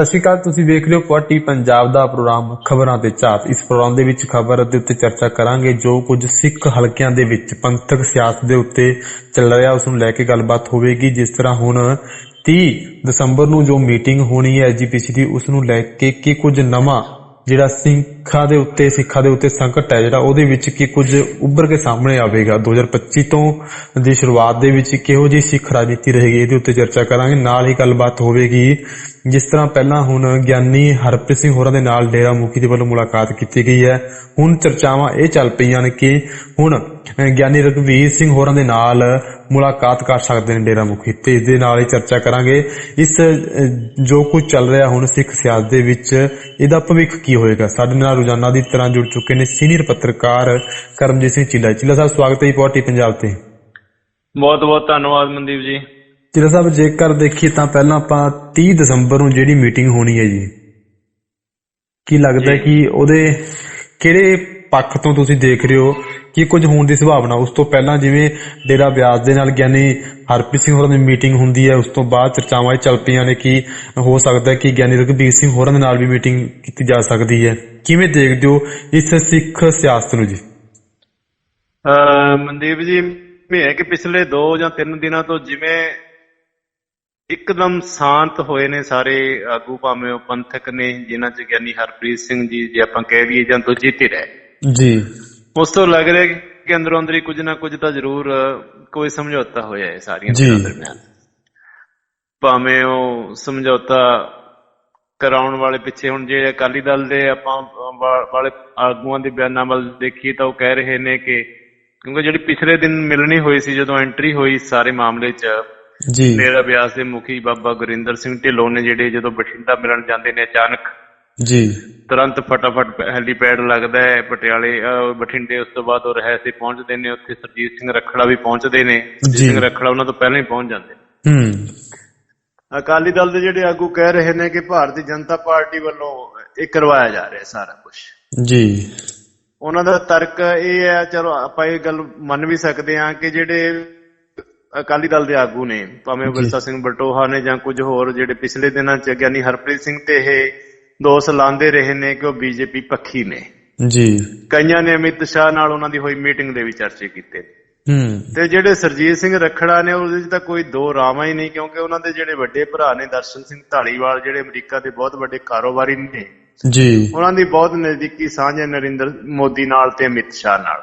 ਸਤਿ ਸ਼੍ਰੀ ਅਕਾਲ, ਤੁਸੀਂ ਵੇਖ ਰਹੇ ਹੋ ਕੁਆਟੀ ਪੰਜਾਬ ਦਾ ਪ੍ਰੋਗਰਾਮ। ਖਬਰਾਂ ਤੇ ਝਾਤ। ਇਸ ਪ੍ਰੋਗਰਾਮ ਦੇ ਵਿੱਚ ਖਬਰ ਦੇ ਉੱਤੇ ਚਰਚਾ ਕਰਾਂਗੇ, ਜੋ ਕੁਝ ਸਿੱਖ ਹਲਕਿਆਂ ਦੇ ਵਿੱਚ ਪੰਥਕ ਸਿਆਸਤ ਦੇ ਉੱਤੇ ਚੱਲ ਰਿਹਾ, ਉਸ ਨੂੰ ਲੈ ਕੇ ਗੱਲਬਾਤ ਹੋਵੇਗੀ। ਜਿਸ ਤਰ੍ਹਾਂ ਹੁਣ 30 ਦਸੰਬਰ ਨੂੰ ਜੋ ਮੀਟਿੰਗ ਹੋਣੀ ਹੈ ਐਜੀਪੀਸੀ ਦੀ, ਉਸ ਨੂੰ ਲੈ ਕੇ ਕੀ ਕੁਝ ਨਵਾਂ ਜਿਹੜਾ ਸਿੰਘ ਸਿੱਖਾਂ ਦੇ ਉੱਤੇ, ਸਿੱਖਾਂ ਦੇ ਉੱਤੇ ਸੰਕਟ ਹੈ ਜਿਹੜਾ ਉਹਦੇ ਵਿੱਚ ਕੀ ਕੁਝ ਉੱਭਰ ਕੇ ਸਾਹਮਣੇ ਆਵੇਗਾ। 2025 ਤੋਂ ਦੀ ਸ਼ੁਰੂਆਤ ਦੇ ਵਿੱਚ ਕਿਹੋ ਜਿਹੀ ਸਿੱਖ ਰਾਜਨੀਤੀ ਰਹੇਗੀ, ਇਹਦੇ ਉੱਤੇ ਚਰਚਾ ਕਰਾਂਗੇ। ਨਾਲ ਹੀ ਗੱਲਬਾਤ ਹੋਵੇਗੀ, ਜਿਸ ਤਰ੍ਹਾਂ ਪਹਿਲਾਂ ਹੁਣ ਗਿਆਨੀ ਹਰਪ੍ਰੀਤ ਸਿੰਘ ਹੋਰਾਂ ਦੇ ਨਾਲ ਡੇਰਾ ਮੁਖੀ ਦੇ ਵੱਲੋਂ ਮੁਲਾਕਾਤ ਕੀਤੀ ਗਈ ਹੈ। ਹੁਣ ਚਰਚਾਵਾਂ ਇਹ ਚੱਲ ਪਈਆਂ ਨੇ ਕਿ ਹੁਣ ਗਿਆਨੀ ਰਘਵੀਰ ਸਿੰਘ ਹੋਰਾਂ ਦੇ ਨਾਲ ਮੁਲਾਕਾਤ ਕਰ ਸਕਦੇ ਨੇ ਡੇਰਾ ਮੁਖੀ ਤੇ ਇਸ ਦੇ ਨਾਲ ਹੀ ਚਰਚਾ ਕਰਾਂਗੇ। ਇਸ ਜੋ ਕੁਝ ਚੱਲ ਰਿਹਾ ਹੁਣ ਸਿੱਖ ਸਿਆਸਤ ਦੇ ਵਿੱਚ, ਇਹਦਾ ਭਵਿੱਖ ਕੀ ਹੋਏਗਾ? ਸਾਡੇ ਨਾਲ ਰੋਜ਼ਾਨਾ ਦੀ ਤਰ੍ਹਾਂ ਜੁੜ ਚੁੱਕੇ ਨੇ ਸੀਨੀਅਰ ਪੱਤਰਕਾਰ ਕਰਮਜੀਤ ਸਿੰਘ ਚੀਲਾ ਚੀਲਾ ਸਾਹਿਬ ਸਵਾਗਤ ਹੈ ਜੀ ਪੋਟੀ ਪੰਜਾਬ ਤੇ। ਬਹੁਤ ਬਹੁਤ ਧੰਨਵਾਦ ਮਨਦੀਪ ਜੀ। ਚੀਲਾ ਸਾਹਿਬ ਜੇਕਰ ਦੇਖੀਏ ਤਾਂ ਪਹਿਲਾਂ ਆਪਾਂ 30 ਦਸੰਬਰ ਨੂੰ ਜਿਹੜੀ ਮੀਟਿੰਗ ਹੋਣੀ ਹੈ ਜੀ ਕੀ ਲੱਗਦਾ ਕਿ ਉਹਦੇ ਕਿਹੜੇ ਪੱਖ ਤੋਂ ਤੁਸੀਂ ਦੇਖ ਰਹੇ ਹੋ? ਕਿ ਕੁਝ ਹੋਣ ਦੀ ਸੰਭਾਵਨਾ? ਉਸ ਤੋਂ ਪਹਿਲਾਂ ਜਿਵੇਂ ਡੇਰਾ ਬਿਆਸ ਦੇ ਨਾਲ ਗਿਆਨੀ ਹਰਪ੍ਰੀਤ ਸਿੰਘ ਹੋਰਾਂ ਦੀ ਮੀਟਿੰਗ ਹੁੰਦੀ ਹੈ ਉਸ ਤੋਂ ਬਾਅਦ ਚਰਚਾਵਾਂ ਚੱਲ ਪਈਆਂ ਨੇ ਕਿ ਹੋ ਸਕਦਾ ਹੈ ਕਿ ਗਿਆਨੀ ਰਘਬੀਰ ਸਿੰਘ ਹੋਰਾਂ ਦੇ ਨਾਲ ਵੀ ਮੀਟਿੰਗ ਕੀਤੀ ਜਾ ਸਕਦੀ ਹੈ। ਕਿਵੇਂ ਦੇਖਦੇ ਹੋ ਇਸ ਸਿੱਖ ਸਿਆਸਤ ਨੂੰ ਜੀ? ਮਨਦੀਪ ਜੀ ਇਹ ਹੈ ਕਿ ਪਿਛਲੇ 2 ਜਾਂ 3 ਦਿਨਾਂ ਤੋਂ ਜਿਵੇਂ ਇੱਕਦਮ ਸ਼ਾਂਤ ਹੋਏ ਨੇ ਸਾਰੇ ਆਗੂ ਭਾਵੇਂ ਉਹ ਪੰਥਕ ਨੇ ਜਿਨ੍ਹਾਂ ਚ ਗਿਆਨੀ ਹਰਪ੍ਰੀਤ ਸਿੰਘ ਜੀ ਜੇ ਆਪਾਂ ਕਹਿ ਦਈਏ ਜਾਂ ਦੂਜੀ ਧਿਰ ਹੈ। ਜੀ। ਉਸ ਤੋਂ ਲੱਗ ਰਿਹਾ ਕਿ ਅੰਦਰੋਂ ਅੰਦਰੀ ਕੁਝ ਨਾ ਕੁਝ ਤਾਂ ਜ਼ਰੂਰ ਕੋਈ ਸਮਝੌਤਾ ਹੋਇਆ ਹੈ ਸਾਰੀਆਂ ਜੀ। ਧਿਰਾਂ ਦਰਮਿਆਨ ਭਾਵੇਂ ਉਹ ਸਮਝੌਤਾ ਕਰਾਉਣ ਵਾਲੇ ਪਿੱਛੇ ਹੁਣ ਜੇ ਅਕਾਲੀ ਦਲ ਦੇ ਆਪਾਂ ਵਾਲੇ ਆਗੂਆਂ ਦੇ ਬਿਆਨਾਂ ਵੱਲ ਦੇਖੀਏ ਤਾਂ ਉਹ ਕਹਿ ਰਹੇ ਨੇ ਕਿ ਕਿਉਂਕਿ ਜਿਹੜੀ ਪਿਛਲੇ ਦਿਨ ਮਿਲਣੀ ਹੋਈ ਸੀ ਜਦੋਂ ਐਂਟਰੀ ਹੋਈ ਸਾਰੇ ਮਾਮਲੇ 'ਚ ਜੀ ਡੇਰਾ ਬਿਆਸ ਦੇ ਮੁਖੀ ਬਾਬਾ ਗੁਰਿੰਦਰ ਸਿੰਘ ਢਿੱਲੋਂ ਨੇ ਜਿਹੜੇ ਜਦੋਂ ਬਠਿੰਡਾ ਮਿਲਣ ਜਾਂਦੇ ਨੇ ਅਚਾਨਕ ਜੀ। ਤੁਰੰਤ ਫਟਾਫਟ ਹੈਲੀਪੈਡ ਲੱਗਦਾ ਹੈ ਪਟਿਆਲੇ ਅਹ, ਬਠਿੰਡੇ ਉਸ ਤੋਂ ਬਾਅਦ ਉਹ ਰਹਿ ਤੇ ਪਹੁੰਚਦੇ ਨੇ ਉੱਥੇ ਸਰਜੀਤ ਸਿੰਘ ਰੱਖੜਾ ਵੀ ਪਹੁੰਚਦੇ ਨੇ। ਸਰਜੀਤ ਜੀ। ਸਿੰਘ ਰੱਖੜਾ ਉਹਨਾਂ ਤੋਂ ਪਹਿਲਾਂ ਹੀ ਪਹੁੰਚ ਜਾਂਦੇ ਨੇ। ਹੂੰ। ਅਕਾਲੀ ਦਲ ਦੇ ਜਿਹੜੇ ਆਗੂ ਕਹਿ ਰਹੇ ਨੇ ਕਿ ਭਾਰਤੀ ਜਨਤਾ ਪਾਰਟੀ ਵੱਲੋਂ ਇਹ ਕਰਵਾਇਆ ਜਾ ਰਿਹਾ ਸਾਰਾ ਕੁਝ ਜੀ। ਉਹਨਾਂ ਦਾ ਤਰਕ ਇਹ ਹੈ ਚਲੋ ਆਪਾਂ ਇਹ ਗੱਲ ਮੰਨ ਵੀ ਸਕਦੇ ਹਾਂ ਕਿ ਜਿਹੜੇ ਅਕਾਲੀ ਦਲ ਦੇ ਆਗੂ ਨੇ ਭਾਵੇਂ ਜੀ। ਵਿਰਸਾ ਸਿੰਘ ਬਟੋਹਾ ਨੇ ਜਾਂ ਕੁਝ ਹੋਰ ਜਿਹੜੇ ਪਿਛਲੇ ਦਿਨਾਂ ਚ ਗਿਆਨੀ ਹਰਪ੍ਰੀਤ ਸਿੰਘ ਤੇ ਇਹ ਦੋਸ਼ ਲਾਉਂਦੇ ਰਹੇ ਨੇ ਕਿ ਉਹ ਬੀਜੇਪੀ ਪੱਖੀ ਨੇ। ਜੀ। ਕਈਆਂ ਨੇ ਅਮਿਤ ਸ਼ਾਹ ਨਾਲ ਉਹਨਾਂ ਦੀ ਹੋਈ ਮੀਟਿੰਗ ਦੇ ਵੀ ਚਰਚੇ ਕੀਤੇ ਹੂੰ। ਤੇ ਜਿਹੜੇ ਸਰਜੀਤ ਸਿੰਘ ਰੱਖੜਾ ਨੇ ਉਹਦੇ 'ਚ ਤਾਂ ਕੋਈ ਦੋ ਰਾਵਾਂ ਹੀ ਨਹੀਂ ਕਿਉਂਕਿ ਉਹਨਾਂ ਦੇ ਜਿਹੜੇ ਵੱਡੇ ਭਰਾ ਨੇ ਦਰਸ਼ਨ ਸਿੰਘ ਢਾਲੀਵਾਲ ਜਿਹੜੇ ਅਮਰੀਕਾ ਦੇ ਬਹੁਤ ਵੱਡੇ ਕਾਰੋਬਾਰੀ ਨੇ ਜੀ। ਉਹਨਾਂ ਦੀ ਬਹੁਤ ਨਜ਼ਦੀਕੀ ਸਾਂਝ ਹੈ ਨਰਿੰਦਰ ਮੋਦੀ ਨਾਲ ਤੇ ਅਮਿਤ ਸ਼ਾਹ ਨਾਲ।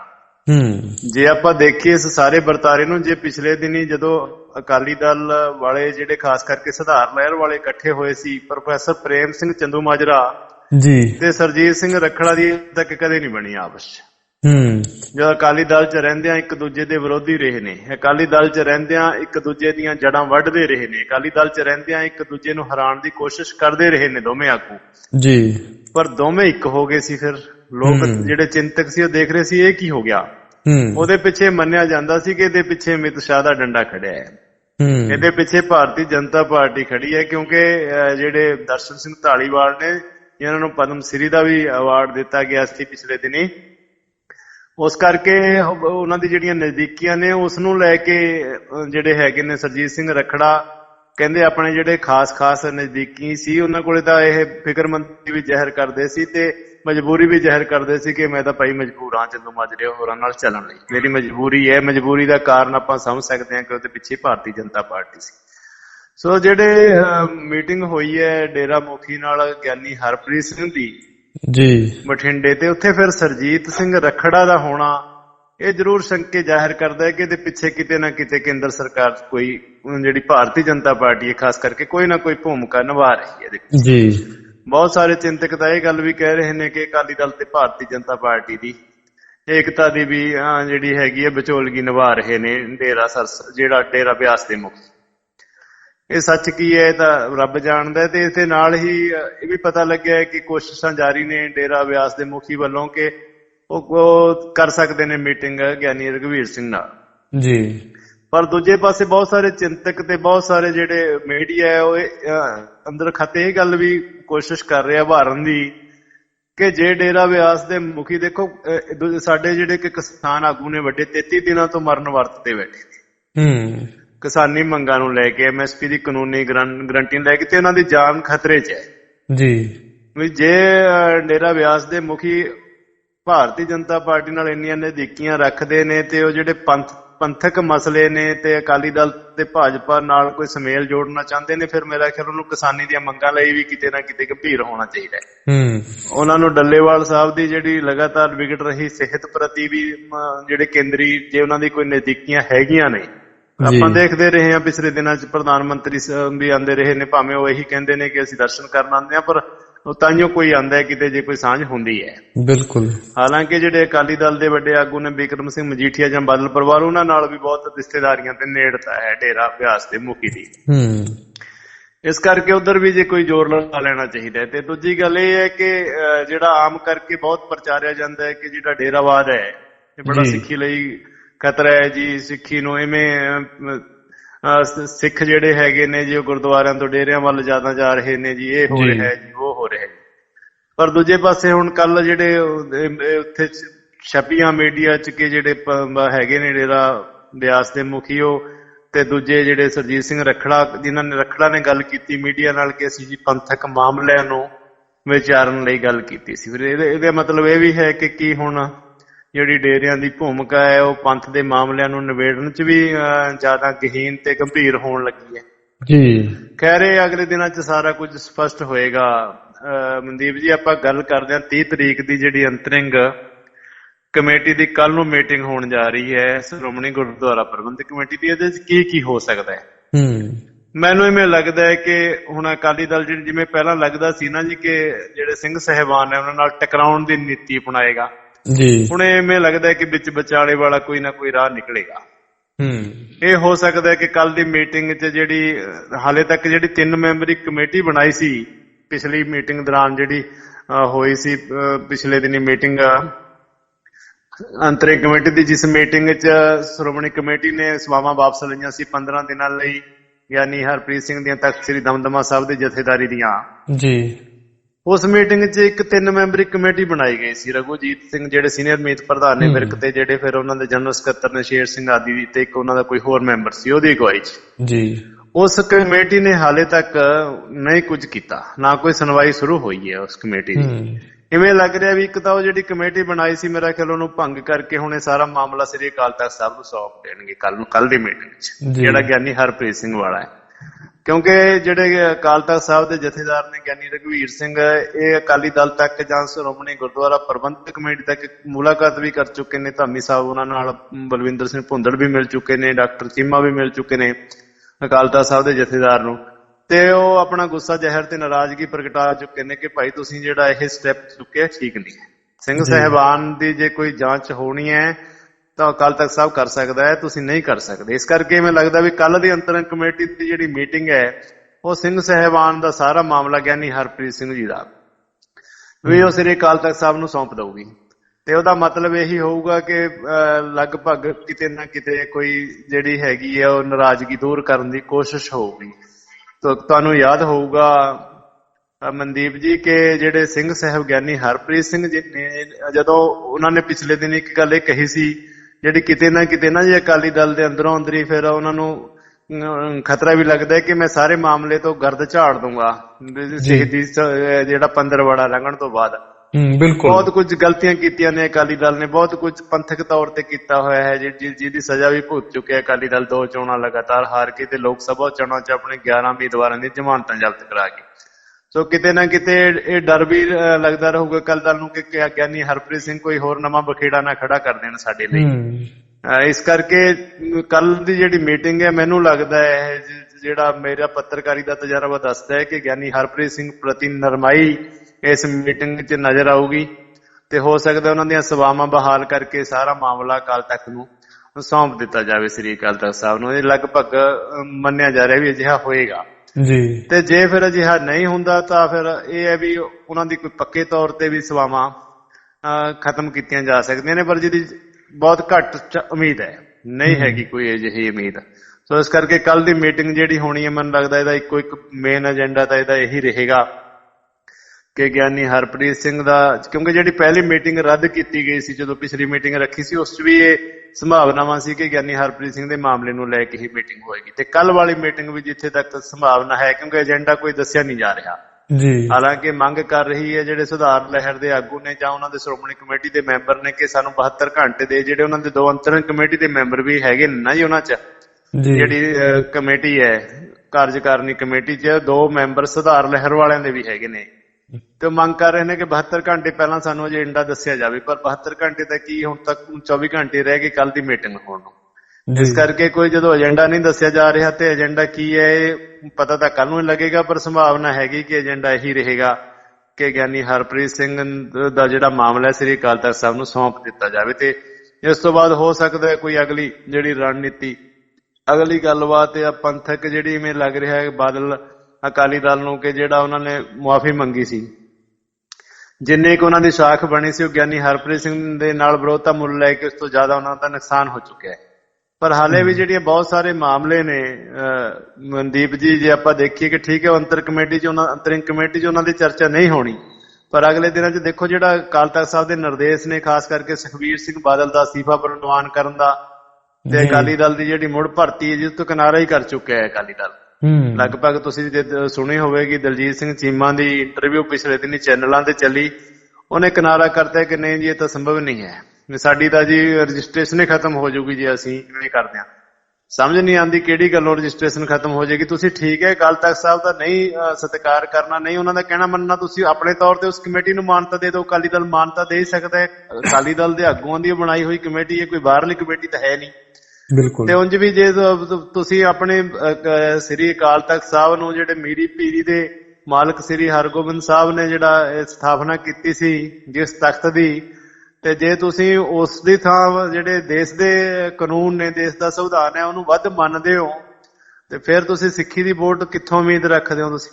ਹੂੰ। ਜੇ ਆਪਾਂ ਦੇਖੀਏ ਇਸ ਸਾਰੇ ਵਰਤਾਰੇ ਨੂੰ ਜੇ ਪਿਛਲੇ ਦਿਨੀ ਜਦੋਂ ਅਕਾਲੀ ਦਲ ਵਾਲੇ ਜਿਹੜੇ ਖਾਸ ਕਰਕੇ ਸੁਧਾਰ ਲਹਿਰ ਵਾਲੇ ਇਕੱਠੇ ਹੋਏ ਸੀ ਪ੍ਰੋਫੈਸਰ ਪ੍ਰੇਮ ਸਿੰਘ ਚੰਦੂ ਮਾਜਰਾ ਜੀ। ਤੇ ਸਰਜੀਤ ਸਿੰਘ ਰੱਖੜਾ ਦੀ ਤੱਕ ਕਦੇ ਨਹੀਂ ਬਣੀ ਆਪਸ 'ਚ। ਹੂੰ। ਜਦੋਂ ਅਕਾਲੀ ਦਲ 'ਚ ਰਹਿੰਦਿਆਂ ਇੱਕ ਦੂਜੇ ਦੇ ਵਿਰੋਧੀ ਰਹੇ ਨੇ ਅਕਾਲੀ ਦਲ 'ਚ ਰਹਿੰਦਿਆਂ ਇੱਕ ਦੂਜੇ ਦੀਆਂ ਜੜਾਂ ਵੱਢਦੇ ਰਹੇ ਨੇ ਅਕਾਲੀ ਦਲ 'ਚ ਰਹਿੰਦਿਆਂ ਇੱਕ ਦੂਜੇ ਨੂੰ ਹਰਾਉਣ ਦੀ ਕੋਸ਼ਿਸ਼ ਕਰਦੇ ਰਹੇ ਨੇ ਦੋਵੇਂ ਆਗੂ। ਜੀ। ਪਰ ਦੋਵੇਂ ਇੱਕ ਹੋ ਗਏ ਸੀ ਫਿਰ। ਲੋਕ। ਜਿਹੜੇ ਚਿੰਤਕ ਸੀ ਉਹ ਦੇਖ ਰਹੇ ਸੀ ਇਹ ਕੀ ਹੋ ਗਿਆ? ਉਹਦੇ ਪਿੱਛੇ ਮੰਨਿਆ ਜਾਂਦਾ ਸੀ ਕਿ ਇਹਦੇ ਪਿੱਛੇ ਅਮਿਤ ਸ਼ਾਹ ਦਾ ਡੰਡਾ ਖੜਿਆ ਹੂੰ। ਇਹਦੇ ਪਿੱਛੇ ਭਾਰਤੀ ਜਨਤਾ ਪਾਰਟੀ ਖੜੀ ਹੈ ਕਿਉਂਕਿ ਜਿਹੜੇ ਦਰਸ਼ਨ ਸਿੰਘ ਢਾਲੀਵਾਲ ਨੇ, ਜਿਨ੍ਹਾਂ ਨੂੰ ਪਦਮ ਸ੍ਰੀ ਦਾ ਵੀ ਅਵਾਰਡ ਦਿੱਤਾ ਗਿਆ ਸੀ ਪਿਛਲੇ ਦਿਨੀ, ਉਸ ਕਰਕੇ ਉਹਨਾਂ ਦੀ ਜਿਹੜੀਆਂ ਨਜ਼ਦੀਕੀਆਂ ਨੇ, ਉਸ ਨੂੰ ਲੈ ਕੇ ਜਿਹੜੇ ਹੈਗੇ ਨੇ ਸਰਜੀਤ ਸਿੰਘ ਰਖੜਾ, ਕਹਿੰਦੇ ਆਪਣੇ ਜਿਹੜੇ ਖਾਸ-ਖਾਸ ਨਜ਼ਦੀਕੀ ਸੀ, ਉਹਨਾਂ ਕੋਲੇ ਤਾਂ ਇਹ ਫਿਕਰਮੰਦੀ ਵੀ ਜ਼ਾਹਿਰ ਕਰਦੇ ਸੀ ਤੇ ਮਜਬੂਰੀ ਵੀ ਜ਼ਾਹਿਰ ਕਰਦੇ ਸੀ ਕਿ ਮੈਂ ਤਾਂ ਭਾਈ ਮਜਬੂਰ ਹਾਂ ਚੰਦੂ ਮਾਜਰੇ ਹੋਰਾਂ ਨਾਲ ਚੱਲਣ ਲਈ। ਮੇਰੀ ਮਜਬੂਰੀ ਹੈ ਮਜਬੂਰੀ ਦਾ ਕਾਰਨ ਆਪਾਂ ਸਮਝ ਸਕਦੇ ਹਾਂ ਕਿ ਉਹਦੇ ਪਿੱਛੇ ਭਾਰਤੀ ਜਨਤਾ ਪਾਰਟੀ ਸੀ। ਸੋ ਜਿਹੜੇ ਮੀਟਿੰਗ ਹੋਈ ਹੈ ਡੇਰਾ ਮੁਖੀ ਨਾਲ ਗਿਆਨੀ ਹਰਪ੍ਰੀਤ ਸਿੰਘ ਦੀ ਜੀ। ਬਠਿੰਡੇ ਤੇ ਉੱਥੇ ਫਿਰ ਸਰਜੀਤ ਸਿੰਘ ਰਖੜਾ ਦਾ ਹੋਣਾ ਇਹ ਜ਼ਰੂਰ ਸ਼ੰਕੇ ਜ਼ਾਹਿਰ ਕਰਦਾ ਹੈ ਕਿ ਇਹਦੇ ਪਿੱਛੇ ਕਿਤੇ ਨਾ ਕਿਤੇ ਕੇਂਦਰ ਸਰਕਾਰ ਕੋਈ ਜਿਹੜੀ ਭਾਰਤੀ ਜਨਤਾ ਪਾਰਟੀ ਹੈ ਖਾਸ ਕਰਕੇ ਕੋਈ ਨਾ ਕੋਈ ਭੂਮਿਕਾ ਨਿਭਾ ਰਹੀ ਹੈ। ਜੀ। ਬਹੁਤ ਸਾਰੇ ਚਿੰਤਕ ਤਾਂ ਇਹ ਗੱਲ ਵੀ ਕਹਿ ਰਹੇ ਨੇ ਕਿ ਅਕਾਲੀ ਦਲ ਤੇ ਭਾਰਤੀ ਜਨਤਾ ਪਾਰਟੀ ਦੀ ਏਕਤਾ ਦੀ ਵੀ ਅਹ, ਜਿਹੜੀ ਹੈਗੀ ਹੈ ਵਿਚੋਲਗੀ ਨਿਭਾ ਰਹੇ ਨੇ ਡੇਰਾ ਸਰਸ ਜਿਹੜਾ ਡੇਰਾ ਬਿਆਸ ਦੇ ਮੁਖ। ਇਹ ਸੱਚ ਕੀ ਹੈ? ਇਹ ਤਾਂ ਰੱਬ ਜਾਣਦਾ ਤੇ ਇਸ ਦੇ ਨਾਲ ਹੀ ਇਹ ਵੀ ਪਤਾ ਲੱਗਿਆ ਕਿ ਕੋਸ਼ਿਸ਼ਾਂ ਜਾਰੀ ਨੇ ਡੇਰਾ ਬਿਆਸ ਦੇ ਮੁਖੀ ਵੱਲੋਂ ਕਿ ਉਹ ਉਹ ਕਰ ਸਕਦੇ ਨੇ ਮੀਟਿੰਗ ਗਿਆਨੀ ਰਘਵੀਰ ਸਿੰਘ ਨਾਲ। ਜੀ। ਪਰ ਦੂਜੇ ਪਾਸੇ ਬਹੁਤ ਸਾਰੇ ਚਿੰਤਕ ਤੇ ਬਹੁਤ ਸਾਰੇ ਜਿਹੜੇ ਮੀਡੀਆ ਹੈ ਉਹ ਅੰਦਰ ਖਾਤੇ ਇਹ ਗੱਲ ਵੀ ਕੋਸ਼ਿਸ਼ ਕਰ ਰਿਹਾ ਭਾਰਨ ਦੀ ਕਿ ਜੇ ਡੇਰਾ ਵਿਆਸ ਦੇ ਮੁਖੀ ਦੇਖੋ ਸਾਡੇ ਜਿਹੜੇ ਕਿ ਕਿਸਾਨ ਆਗੂ ਨੇ ਵੱਡੇ 33 ਦਿਨਾਂ ਤੋਂ ਮਰਨ ਵਰਤ ਤੇ ਬੈਠੇ ਨੇ। ਹੂੰ। ਕਿਸਾਨੀ ਮੰਗਾਂ ਨੂੰ ਲੈ ਕੇ ਐਮਐਸਪੀ ਦੀ ਕਾਨੂੰਨੀ ਗਰੰ- ਗਰੰਟੀ ਲੈ ਕੇ ਤੇ ਉਹਨਾਂ ਦੀ ਜਾਨ ਖਤਰੇ 'ਚ ਹੈ। ਜੀ। ਵੀ ਜੇ ਡੇਰਾ ਬਿਆਸ ਦੇ ਮੁਖੀ ਭਾਰਤੀ ਜਨਤਾ ਪਾਰਟੀ ਨਾਲ ਇੰਨੀਆਂ ਨਜ਼ਦੀਕੀਆਂ ਰੱਖਦੇ ਨੇ ਤੇ ਉਹ ਜਿਹੜੇ ਪੰਥ ਪੰਥਕ ਮਸਲੇ ਨੇ ਤੇ ਅਕਾਲੀ ਦਲ ਤੇ ਭਾਜਪਾ ਨਾਲ ਕੋਈ ਸਮੇਲ ਜੋੜਨਾ ਚਾਹੁੰਦੇ ਨੇ ਫਿਰ ਮੇਰਾ ਖਿਆਲ ਉਹਨੂੰ ਕਿਸਾਨੀ ਦੀਆਂ ਮੰਗਾਂ ਲਈ ਵੀ ਕਿਤੇ ਨਾ ਕਿਤੇ ਗੰਭੀਰ ਹੋਣਾ ਚਾਹੀਦਾ ਹੈ ਹੂੰ ਉਹਨਾਂ ਨੂੰ ਡੱਲੇਵਾਲ ਸਾਹਿਬ ਦੀ ਜਿਹੜੀ ਲਗਾਤਾਰ ਵਿਗੜ ਰਹੀ ਸਿਹਤ ਪ੍ਰਤੀ ਵੀ ਜਿਹੜੇ ਕੇਂਦਰੀ ਜੇ ਉਹਨਾਂ ਦੀ ਕੋਈ ਨਜ਼ਦੀਕੀਆਂ ਹੈਗੀਆਂ ਨੇ ਜੀ। ਆਪਾਂ ਦੇਖਦੇ ਰਹੇ ਹਾਂ ਪਿਛਲੇ ਦਿਨਾਂ 'ਚ ਪ੍ਰਧਾਨ ਮੰਤਰੀ ਵੀ ਆਂਦੇ ਰਹੇ ਨੇ ਭਾਵੇਂ ਉਹ ਇਹੀ ਕਹਿੰਦੇ ਨੇ ਕਿ ਅਸੀਂ ਦਰਸ਼ਨ ਕਰਨ ਆਉਂਦੇ ਹਾਂ ਪਰ ਉਹ ਤਾਂਿਓ ਕੋਈ ਆਂਦਾ ਕਿਤੇ ਜੇ ਕੋਈ ਸਾਂਝ ਹੁੰਦੀ ਹੈ। ਬਿਲਕੁਲ। ਹਾਲਾਂਕਿ ਜਿਹੜੇ ਅਕਾਲੀ ਦਲ ਦੇ ਵੱਡੇ ਆਗੂ ਨੇ ਬਿਕਰਮ ਸਿੰਘ ਮਜੀਠੀਆ ਜਾਂ ਬਾਦਲ ਪਰਿਵਾਰ ਉਹਨਾਂ ਨਾਲ ਵੀ ਬਹੁਤ ਰਿਸ਼ਤੇਦਾਰੀਆਂ ਤੇ ਨੇੜਤਾ ਹੈ ਡੇਰਾ ਅਭਿਆਸ ਦੇ ਮੁਖੀ ਦੀ। ਹੂੰ। ਇਸ ਕਰਕੇ ਉਧਰ ਵੀ ਜੇ ਕੋਈ ਜ਼ੋਰ ਲਾ ਲੈਣਾ ਚਾਹੀਦਾ ਤੇ ਦੂਜੀ ਗੱਲ ਇਹ ਹੈ ਕਿ ਜਿਹੜਾ ਆਮ ਕਰਕੇ ਬਹੁਤ ਪ੍ਰਚਾਰਿਆ ਜਾਂਦਾ ਹੈ ਕਿ ਜਿਹੜਾ ਡੇਰਾਵਾਦ ਹੈ ਇਹ ਬੜਾ। ਸਿੱਖੀ ਲਈ ਖਤਰਾ ਹੈ ਜੀ। ਸਿੱਖੀ ਨੂੰ ਐਵੇਂ ਸਿੱਖ ਜਿਹੜੇ ਹੈਗੇ ਨੇ ਜੀ ਉਹ ਗੁਰਦੁਆਰਿਆਂ ਤੋਂ ਡੇਰਿਆਂ ਵੱਲ ਜ਼ਿਆਦਾ ਜਾ ਰਹੇ ਨੇ ਜੀ। ਇਹ ਹੋ। ਰਿਹਾ ਹੈ ਜੀ। ਪਰ ਦੂਜੇ ਪਾਸੇ ਹੁਣ ਕੱਲ ਜਿਹੜੇ ਉੱਥੇ ਛਪੀਆਂ ਮੀਡੀਆ ਚ ਕਿ ਜਿਹੜੇ ਹੈਗੇ ਨੇ ਡੇਰਾ ਬਿਆਸ ਦੇ ਮੁਖੀ ਉਹ ਤੇ ਦੂਜੇ ਜਿਹੜੇ ਸਰਜੀਤ ਸਿੰਘ ਰਖੜਾ ਜਿਨ੍ਹਾਂ ਨੇ ਰਖੜਾ ਨੇ ਗੱਲ ਕੀਤੀ ਮੀਡੀਆ ਨਾਲ ਕਿ ਅਸੀਂ ਜੀ ਪੰਥਕ ਮਾਮਲਿਆਂ ਨੂੰ ਵਿਚਾਰਨ ਲਈ ਗੱਲ ਕੀਤੀ ਸੀ। ਫਿਰ ਇਹਦੇ ਇਹਦਾ ਮਤਲਬ ਇਹ ਵੀ ਹੈ ਕਿ ਕੀ ਹੁਣ ਜਿਹੜੀ ਡੇਰਿਆਂ ਦੀ ਭੂਮਿਕਾ ਹੈ ਉਹ ਪੰਥ ਦੇ ਮਾਮਲਿਆਂ ਨੂੰ ਨਿਬੇੜਨ ਚ ਵੀ ਜ਼ਿਆਦਾ ਗਹੀਨ ਤੇ ਗੰਭੀਰ ਹੋਣ ਲੱਗੀ ਹੈ। ਜੀ। ਖੈਰ ਇਹ ਅਗਲੇ ਦਿਨਾਂ 'ਚ ਸਾਰਾ ਕੁਝ ਸਪਸ਼ਟ ਹੋਏਗਾ। ਮਨਦੀਪ ਜੀ ਆਪਾਂ ਗੱਲ ਕਰਦੇ ਹਾਂ 30 ਤਰੀਕ ਦੀ ਜਿਹੜੀ ਅੰਤਰਿੰਗ ਕਮੇਟੀ ਦੀ ਕੱਲ ਨੂੰ ਮੀਟਿੰਗ ਹੋਣ ਜਾ ਰਹੀ ਹੈ ਸ਼੍ਰੋਮਣੀ ਗੁਰਦੁਆਰਾ ਪ੍ਰਬੰਧਕ ਕਮੇਟੀ ਦੀ। ਇਹਦੇ 'ਚ ਕੀ ਕੀ ਹੋ ਸਕਦਾ ਹੈ? ਹੂੰ। ਮੈਨੂੰ ਇਵੇਂ ਲੱਗਦਾ ਹੈ ਕਿ ਹੁਣ ਅਕਾਲੀ ਦਲ ਜਿਹੜੀ ਜਿਵੇਂ ਪਹਿਲਾਂ ਲੱਗਦਾ ਸੀ ਨਾ ਜੀ ਕਿ ਜਿਹੜੇ ਸਿੰਘ ਸਹਿਬਾਨ ਨੇ ਉਹਨਾਂ ਨਾਲ ਟਕਰਾਉਣ ਦੀ ਨੀਤੀ ਅਪਣਾਏਗਾ। ਜੀ। ਹੁਣ ਇਵੇਂ ਲੱਗਦਾ ਹੈ ਕਿ ਵਿੱਚ ਵਿਚਾਲੇ ਵਾਲਾ ਕੋਈ ਨਾ ਕੋਈ ਰਾਹ ਨਿਕਲੇਗਾ। ਹੂੰ। ਇਹ ਹੋ ਸਕਦਾ ਹੈ ਕਿ ਕੱਲ ਦੀ ਮੀਟਿੰਗ 'ਚ ਜਿਹੜੀ ਹਾਲੇ ਤੱਕ ਜਿਹੜੀ ਤਿੰਨ ਮੈਂਬਰੀ ਕਮੇਟੀ ਬਣਾਈ ਸੀ ਪਿਛਲੀ ਮੀਟਿੰਗ ਦੌਰਾਨ ਜਿਹੜੀ ਹੋਈ ਸੀ ਪਿਛਲੇ ਦਿਨੀ ਮੀਟਿੰਗ ਅੰਤਰਿਮ ਕਮੇਟੀ ਦੀ ਜਿਸ ਮੀਟਿੰਗ 'ਚ ਸ਼੍ਰੋਮਣੀ ਕਮੇਟੀ ਨੇ ਸੇਵਾਵਾਂ ਵਾਪਸ ਲਈਆਂ ਸੀ 15 ਦਿਨਾਂ ਲਈ ਯਾਨੀ ਹਰਪ੍ਰੀਤ ਸਿੰਘ ਦੀਆਂ ਤਖਤ ਸ੍ਰੀ ਦਮਦਮਾ ਸਾਹਿਬ ਦੀ ਜਥੇਦਾਰੀ ਦੀਆਂ। ਜੀ। ਉਸ ਮੀਟਿੰਗ 'ਚ ਇੱਕ ਤਿੰਨ ਮੈਂਬਰੀ ਕਮੇਟੀ ਬਣਾਈ ਗਈ ਸੀ ਰਘੂਜੀਤ ਸਿੰਘ ਜਿਹੜੇ ਸੀਨੀਅਰ ਮੀਤ ਪ੍ਰਧਾਨ ਨੇ ਹਮ। ਵਿਰਕ ਤੇ ਜਿਹੜੇ ਫਿਰ ਉਹਨਾਂ ਦੇ ਜਨਰਲ ਸਕੱਤਰ ਨੇ ਸ਼ੇਰ ਸਿੰਘ ਆਦਿ ਤੇ ਇੱਕ ਉਹਨਾਂ ਦਾ ਕੋਈ ਹੋਰ ਮੈਂਬਰ ਸੀ ਉਹਦੀ ਅਗਵਾਈ 'ਚ। ਜੀ। ਉਸ ਕਮੇਟੀ ਨੇ ਹਾਲੇ ਤੱਕ ਨਹੀਂ ਕੁਝ ਕੀਤਾ। ਨਾ ਕੋਈ ਸੁਣਵਾਈ ਸ਼ੁਰੂ ਹੋਈ ਹੈ ਉਸ ਕਮੇਟੀ ਦੀ। ਇਵੇਂ ਲੱਗ ਰਿਹਾ ਵੀ ਇੱਕ ਤਾਂ ਉਹ ਜਿਹੜੀ ਕਮੇਟੀ ਬਣਾਈ ਸੀ ਮੇਰਾ ਖਿਆਲ ਉਹਨੂੰ ਭੰਗ ਕਰਕੇ ਹੁਣ ਇਹ ਸਾਰਾ ਮਾਮਲਾ ਸ੍ਰੀ ਅਕਾਲ ਤਖਤ ਸਾਹਿਬ ਨੂੰ ਸੌਂਪ ਦੇਣਗੇ ਕੱਲ ਨੂੰ ਕੱਲ ਦੀ ਮੀਟਿੰਗ 'ਚ। ਜਿਹੜਾ ਗਿਆਨੀ ਹਰਪ੍ਰੀਤ ਸਿੰਘ ਵਾਲਾ ਹੈ। ਕਿਉਂਕਿ ਜਿਹੜੇ ਅਕਾਲ ਤਖਤ ਸਾਹਿਬ ਦੇ ਜਥੇਦਾਰ ਨੇ ਗਿਆਨੀ ਰਘਵੀਰ ਸਿੰਘ ਇਹ ਅਕਾਲੀ ਦਲ ਤੱਕ ਜਾਂ ਸ਼੍ਰੋਮਣੀ ਗੁਰਦੁਆਰਾ ਪ੍ਰਬੰਧਕ ਕਮੇਟੀ ਤੱਕ ਮੁਲਾਕਾਤ ਵੀ ਕਰ ਚੁੱਕੇ ਨੇ। ਧਾਮੀ ਸਾਹਿਬ ਉਹਨਾਂ ਨਾਲ ਬਲਵਿੰਦਰ ਸਿੰਘ ਭੁੰਦੜ ਵੀ ਮਿਲ ਚੁੱਕੇ ਨੇ ਡਾਕਟਰ ਚੀਮਾ ਵੀ ਮਿਲ ਚੁੱਕੇ ਨੇ। ਅਕਾਲ ਤਖਤ ਸਾਹਿਬ ਦੇ ਜਥੇਦਾਰ ਨੂੰ। ਤੇ ਉਹ ਆਪਣਾ ਗੁੱਸਾ ਜ਼ਹਿਰ ਤੇ ਨਾਰਾਜ਼ਗੀ ਪ੍ਰਗਟਾ ਚੁੱਕੇ ਨੇ ਕਿ ਭਾਈ ਤੁਸੀਂ ਜਿਹੜਾ ਇਹ ਸਟੈਪ ਚੁੱਕਿਆ ਠੀਕ ਨਹੀਂ ਹੈ। ਸਿੰਘ ਸਹਿਬਾਨ ਦੀ ਜੇ ਕੋਈ ਜਾਂਚ ਹੋਣੀ ਹੈ ਤਾਂ ਅਕਾਲ ਤਖਤ ਸਾਹਿਬ ਕਰ ਸਕਦਾ ਹੈ ਤੁਸੀਂ ਨਹੀਂ ਕਰ ਸਕਦੇ। ਇਸ ਕਰਕੇ ਮੈਨੂੰ ਲੱਗਦਾ ਵੀ ਕੱਲ ਦੀ ਅੰਤਰੰਗ ਕਮੇਟੀ ਦੀ ਜਿਹੜੀ ਮੀਟਿੰਗ ਹੈ ਉਹ ਸਿੰਘ ਸਹਿਬਾਨ ਦਾ ਸਾਰਾ ਮਾਮਲਾ ਗਿਆਨੀ ਹਰਪ੍ਰੀਤ ਸਿੰਘ ਜੀ ਦਾ। ਵੀ ਉਹ ਸ੍ਰੀ ਅਕਾਲ ਤਖਤ ਸਾਹਿਬ ਨੂੰ ਸੌਂਪ ਦਊਗੀ। ਤੇ ਉਹਦਾ ਮਤਲਬ ਇਹੀ ਹੋਊਗਾ ਕਿ ਲਗਭਗ ਕਿਤੇ ਨਾ ਕਿਤੇ ਕੋਈ ਜਿਹੜੀ ਹੈਗੀ ਹੈ ਉਹ ਨਾਰਾਜ਼ਗੀ ਦੂਰ ਕਰਨ ਦੀ ਕੋਸ਼ਿਸ਼ ਹੋਊਗੀ। ਤਾਂ ਤੁਹਾਨੂੰ ਯਾਦ ਹੋਊਗਾ ਮਨਦੀਪ ਜੀ ਕਿ ਜਿਹੜੇ ਸਿੰਘ ਸਾਹਿਬ ਗਿਆਨੀ ਹਰਪ੍ਰੀਤ ਸਿੰਘ ਜੀ ਨੇ ਜਦੋਂ ਉਹਨਾਂ ਨੇ ਪਿਛਲੇ ਦਿਨ ਇੱਕ ਗੱਲ ਇਹ ਕਹੀ ਸੀ ਜਿਹੜੀ ਕਿਤੇ ਨਾ ਕਿਤੇ ਨਾ ਜੇ ਅਕਾਲੀ ਦਲ ਦੇ ਅੰਦਰੋਂ ਅੰਦਰੀ ਫਿਰ ਉਹਨਾਂ ਨੂੰ ਖਤਰਾ ਵੀ ਲੱਗਦਾ ਹੈ ਕਿ ਮੈਂ ਸਾਰੇ ਮਾਮਲੇ ਤੋਂ ਗਰਦ ਝਾੜ ਦੂੰਗਾ। ਵੀ ਸ਼ਹੀਦੀ ਸ- ਜਿਹੜਾ ਪੰਦਰਵਾੜਾ ਲੰਘਣ ਤੋਂ ਬਾਅਦ। ਹੂੰ ਬਿਲਕੁਲ। ਬਹੁਤ ਕੁਝ ਗਲਤੀਆਂ ਕੀਤੀਆਂ ਨੇ ਅਕਾਲੀ ਦਲ ਨੇ ਬਹੁਤ ਕੁਝ ਪੰਥਕ ਤੌਰ ਤੇ ਕੀਤਾ ਹੋਇਆ ਹੈ ਜਿਹਦੀ ਸਜ਼ਾ ਵੀ ਭੁਗਤ ਚੁੱਕਿਆ ਅਕਾਲੀ ਦਲ ਦੋ ਚੋਣਾਂ ਲਗਾਤਾਰ ਹਾਰ ਕੇ ਤੇ ਲੋਕ ਸਭਾ ਚੋਣਾਂ 'ਚ ਆਪਣੇ 11 ਉਮੀਦਵਾਰਾਂ ਦੀ ਜ਼ਮਾਨਤਾਂ ਜ਼ਬਤ ਕਰਾ ਕੇ। ਸੋ ਕਿਤੇ ਨਾ ਕਿਤੇ ਇਹ ਡਰ ਵੀ ਲੱਗਦਾ ਰਹੂਗਾ ਅਕਾਲੀ ਦਲ ਨੂੰ ਕਿ ਕਿਆ ਗਿਆਨੀ ਹਰਪ੍ਰੀਤ ਸਿੰਘ ਕੋਈ ਹੋਰ ਨਵਾਂ ਬਖੇੜਾ ਨਾ ਖੜਾ ਕਰ ਦੇਣ ਸਾਡੇ ਲਈ। ਇਸ ਕਰਕੇ ਕੱਲ ਦੀ ਜਿਹੜੀ ਮੀਟਿੰਗ ਹੈ ਮੈਨੂੰ ਲੱਗਦਾ ਹੈ ਜਿਹੜਾ ਮੇਰਾ ਪੱਤਰਕਾਰੀ ਦਾ ਤਜਰਬਾ ਦੱਸਦਾ ਹੈ ਕਿ ਗਿਆਨੀ ਹਰਪ੍ਰੀਤ ਸਿੰਘ ਪ੍ਰਤੀ ਨਰਮਾਈ ਇਸ ਮੀਟਿੰਗ 'ਚ ਨਜ਼ਰ ਆਊਗੀ ਤੇ ਹੋ ਸਕਦਾ ਉਹਨਾਂ ਦੀਆਂ ਸੇਵਾਵਾਂ ਬਹਾਲ ਕਰਕੇ ਸਾਰਾ ਮਾਮਲਾ ਅਕਾਲ ਤਖਤ ਨੂੰ ਸੌਂਪ ਦਿੱਤਾ ਜਾਵੇ ਸ੍ਰੀ ਅਕਾਲ ਤਖਤ ਸਾਹਿਬ ਨੂੰ। ਇਹ ਲਗਭਗ ਮੰਨਿਆ ਜਾ ਰਿਹਾ ਵੀ ਅਜਿਹਾ ਹੋਏਗਾ। ਜੀ। ਤੇ ਜੇ ਫਿਰ ਅਜਿਹਾ ਨਹੀਂ ਹੁੰਦਾ ਤਾਂ ਫਿਰ ਇਹ ਹੈ ਵੀ ਉਹਨਾਂ ਦੀ ਕੋਈ ਪੱਕੇ ਤੌਰ ਤੇ ਵੀ ਸੇਵਾਵਾਂ ਖਤਮ ਕੀਤੀਆਂ ਜਾ ਸਕਦੀਆਂ ਨੇ ਪਰ ਜਿਹਦੀ ਬਹੁਤ ਘੱਟ ਉਮੀਦ ਹੈ। ਨਹੀਂ ਹੈਗੀ ਕੋਈ ਅਜਿਹੀ ਉਮੀਦ। ਸੋ ਇਸ ਕਰਕੇ ਕੱਲ ਦੀ ਮੀਟਿੰਗ ਜਿਹੜੀ ਹੋਣੀ ਹੈ ਮੈਨੂੰ ਲੱਗਦਾ ਇਹਦਾ ਇੱਕੋ ਇੱਕ ਮੇਨ ਏਜੰਡਾ ਤਾਂ ਇਹਦਾ ਇਹੀ ਰਹੇਗਾ। ਕਿ ਗਿਆਨੀ ਹਰਪ੍ਰੀਤ ਸਿੰਘ ਦਾ ਕਿਉਂਕਿ ਜਿਹੜੀ ਪਹਿਲੀ ਮੀਟਿੰਗ ਰੱਦ ਕੀਤੀ ਗਈ ਸੀ ਜਦੋਂ ਪਿਛਲੀ ਮੀਟਿੰਗ ਰੱਖੀ ਸੀ ਉਸ 'ਚ ਵੀ ਇਹ ਸੰਭਾਵਨਾਵਾਂ ਸੀ ਕਿ ਗਿਆਨੀ ਹਰਪ੍ਰੀਤ ਸਿੰਘ ਦੇ ਮਾਮਲੇ ਨੂੰ ਲੈ ਕੇ ਹੀ ਮੀਟਿੰਗ ਹੋਏਗੀ। ਤੇ ਕੱਲ ਵਾਲੀ ਮੀਟਿੰਗ ਵੀ ਜਿੱਥੇ ਤੱਕ ਸੰਭਾਵਨਾ ਹੈ ਕਿਉਂਕਿ ਏਜੰਡਾ ਕੋਈ ਦੱਸਿਆ ਨਹੀਂ ਜਾ ਰਿਹਾ। ਜੀ। ਹਾਲਾਂਕਿ ਮੰਗ ਕਰ ਰਹੀ ਹੈ ਜਿਹੜੇ ਸੁਧਾਰ ਲਹਿਰ ਦੇ ਆਗੂ ਨੇ ਜਾਂ ਉਹਨਾਂ ਦੇ ਸ਼੍ਰੋਮਣੀ ਕਮੇਟੀ ਦੇ ਮੈਂਬਰ ਨੇ ਕਿ ਸਾਨੂੰ 72 ਘੰਟੇ ਦੇ ਜਿਹੜੇ ਉਹਨਾਂ ਦੇ ਦੋ ਅੰਤਰਨ ਕਮੇਟੀ ਦੇ ਮੈਂਬਰ ਵੀ ਹੈਗੇ ਨੇ ਜੀ ਉਹਨਾਂ 'ਚ ਜਿਹੜੀ ਕਮੇਟੀ ਹੈ ਕਾਰਜਕਾਰਨੀ ਕਮੇਟੀ 'ਚ ਦੋ ਮੈਂਬਰ ਸੁਧਾਰ ਲਹਿਰ ਵਾਲਿਆਂ ਦੇ ਵੀ ਹੈਗੇ ਨੇ। ਤੇ ਮੰਗ ਕਰ ਰਹੇ ਨੇ ਕਿ 72 ਘੰਟੇ ਪਹਿਲਾਂ ਸਾਨੂੰ ਏਜੰਡਾ ਦੱਸਿਆ ਜਾਵੇ ਪਰ 72 ਘੰਟੇ ਤੱਕ ਕੀ ਹੁਣ ਤੱਕ 24 ਘੰਟੇ ਰਹਿ ਗਏ ਕੱਲ ਦੀ ਮੀਟਿੰਗ ਹੋਣ ਨੂੰ। ਇਸ ਕਰਕੇ ਕੋਈ ਜਦੋਂ ਏਜੰਡਾ ਨਹੀਂ ਦੱਸਿਆ ਜਾ ਰਿਹਾ ਤੇ ਏਜੰਡਾ ਕੀ ਹੈ ਇਹ ਪਤਾ ਤਾਂ ਕੱਲ ਨੂੰ ਹੀ ਲੱਗੇਗਾ ਪਰ ਸੰਭਾਵਨਾ ਹੈਗੀ ਕਿ ਏਜੰਡਾ ਇਹੀ ਰਹੇਗਾ ਕਿ ਗਿਆਨੀ ਹਰਪ੍ਰੀਤ ਸਿੰਘ ਦਾ ਜਿਹੜਾ ਮਾਮਲਾ ਹੈ ਸ੍ਰੀ ਅਕਾਲ ਤਖਤ ਸਾਹਿਬ ਨੂੰ ਸੌਂਪ ਦਿੱਤਾ ਜਾਵੇ ਤੇ ਇਸ ਤੋਂ ਬਾਅਦ ਹੋ ਸਕਦਾ ਹੈ ਕੋਈ ਅਗਲੀ ਜਿਹੜੀ ਰਣਨੀਤੀ। ਅਗਲੀ ਗੱਲਬਾਤ ਆ ਪੰਥਕ ਜਿਹੜੀ ਇਵੇਂ ਲੱਗ ਰਿਹਾ ਹੈ ਬਾਦਲ ਅਕਾਲੀ ਦਲ ਨੂੰ ਕਿ ਜਿਹੜਾ ਉਹਨਾਂ ਨੇ ਮੁਆਫੀ ਮੰਗੀ ਸੀ। ਜਿੰਨੇ ਕੁ ਉਹਨਾਂ ਦੀ ਸ਼ਾਖ ਬਣੀ ਸੀ ਉਹ ਗਿਆਨੀ ਹਰਪ੍ਰੀਤ ਸਿੰਘ ਦੇ ਨਾਲ ਵਿਰੋਧਤਾ ਮੁੱਲ ਲੈ ਕੇ ਉਸ ਤੋਂ ਜ਼ਿਆਦਾ ਉਹਨਾਂ ਦਾ ਨੁਕਸਾਨ ਹੋ ਚੁੱਕਿਆ ਹੈ। ਪਰ ਹਾਲੇ ਵੀ ਜਿਹੜੀਆਂ ਬਹੁਤ ਸਾਰੇ ਮਾਮਲੇ ਨੇ ਮਨਦੀਪ ਜੀ ਜੇ ਆਪਾਂ ਦੇਖੀਏ ਕਿ ਠੀਕ ਹੈ ਅੰਤਰ ਕਮੇਟੀ 'ਚ ਉਹਨਾਂ ਅੰਤਰਿੰਗ ਕਮੇਟੀ 'ਚ ਉਹਨਾਂ ਦੀ ਚਰਚਾ ਨਹੀਂ ਹੋਣੀ। ਪਰ ਅਗਲੇ ਦਿਨਾਂ 'ਚ ਦੇਖੋ ਜਿਹੜਾ ਅਕਾਲ ਤਖਤ ਸਾਹਿਬ ਦੇ ਨਿਰਦੇਸ਼ ਨੇ ਖਾਸ ਕਰਕੇ ਸੁਖਬੀਰ ਸਿੰਘ ਬਾਦਲ ਦਾ ਅਸਤੀਫਾ ਪ੍ਰਵਾਨ ਕਰਨ ਦਾ ਤੇ। ਅਕਾਲੀ ਦਲ ਦੀ ਜਿਹੜੀ ਮੁੜ ਭਰਤੀ ਹੈ ਜਿਸ ਤੋਂ ਕਿਨਾਰਾ ਹੀ ਕਰ ਚੁੱਕਿਆ ਹੈ ਅਕਾਲੀ ਦਲ। ਲਗਭਗ ਤੁਸੀਂ ਜੇ ਸੁਣੀ ਹੋਵੇਗੀ, ਦਲਜੀਤ ਸਿੰਘ ਚੀਮਾ ਦੀ ਇੰਟਰਵਿਊ ਪਿਛਲੇ ਦਿਨੀ ਚੈਨਲਾਂ ਤੇ ਚੱਲੀ। ਉਹਨੇ ਕਿਨਾਰਾ ਕਰਤਾ ਕਿ ਨਹੀਂ ਜੀ, ਇਹ ਤਾਂ ਸੰਭਵ ਨਹੀਂ ਹੈ। ਸਾਡੀ ਤਾਂ ਜੀ ਰਜਿਸਟ੍ਰੇਸ਼ਨ ਹੀ ਖਤਮ ਹੋ ਜਾਊਗੀ ਜੇ ਅਸੀਂ ਇਵੇਂ ਕਰਦੇ ਹਾਂ। ਸਮਝ ਨਹੀਂ ਆਂਦੀ ਕਿਹੜੀ ਗੱਲੋਂ ਰਜਿਸਟ੍ਰੇਸ਼ਨ ਖਤਮ ਹੋ ਜਾਏਗੀ ਤੁਸੀਂ ਠੀਕ ਹੈ ਕੱਲ ਤੱਕ ਸਾਹਿਬ ਦਾ ਨਹੀਂ ਸਤਿਕਾਰ ਕਰਨਾ, ਨਹੀਂ ਉਹਨਾਂ ਦਾ ਕਹਿਣਾ ਮੰਨਣਾ, ਤੁਸੀਂ ਆਪਣੇ ਤੌਰ ਤੇ ਉਸ ਕਮੇਟੀ ਨੂੰ ਮਾਨਤਾ ਦੇ ਦਿਓ, ਅਕਾਲੀ ਦਲ ਮਾਨਤਾ ਦੇ ਹੀ ਸਕਦਾ ਹੈ। ਅਕਾਲੀ ਦਲ ਦੇ ਆਗੂਆਂ ਦੀ ਬਣਾਈ ਹੋਈ ਕਮੇਟੀ ਹੈ, ਕੋਈ ਬਾਹਰਲੀ ਕਮੇਟੀ ਤਾਂ ਹੈ ਨਹੀਂ। ਬਿਲਕੁਲ ਤੇ ਉਂਝ ਵੀ ਜੇ ਤੁਸੀਂ ਆਪਣੇ ਸ੍ਰੀ ਅਕਾਲ ਤਖਤ ਸਾਹਿਬ ਨੂੰ ਜਿਹੜੇ ਮੀਰੀ ਪੀਰੀ ਦੇ ਮਾਲਕ ਸ੍ਰੀ ਹਰਗੋਬਿੰਦ ਸਾਹਿਬ ਨੇ ਜਿਹੜਾ ਸਥਾਪਨਾ ਕੀਤੀ ਸੀ ਜਿਸ ਤਖਤ ਦੀ ਤੇ ਜੇ ਤੁਸੀਂ ਉਸ ਦੀ ਥਾਂ ਜਿਹੜੇ ਦੇਸ਼ ਦੇ ਕਾਨੂੰਨ ਨੇ ਦੇਸ਼ ਦਾ ਸੰਵਿਧਾਨ ਹੈ ਉਹਨੂੰ ਵੱਧ ਮੰਨਦੇ ਹੋ ਤੇ ਫਿਰ ਤੁਸੀਂ ਸਿੱਖੀ ਦੀ ਵੋਟ ਕਿੱਥੋਂ ਉਮੀਦ ਰੱਖਦੇ ਹੋ ਤੁਸੀਂ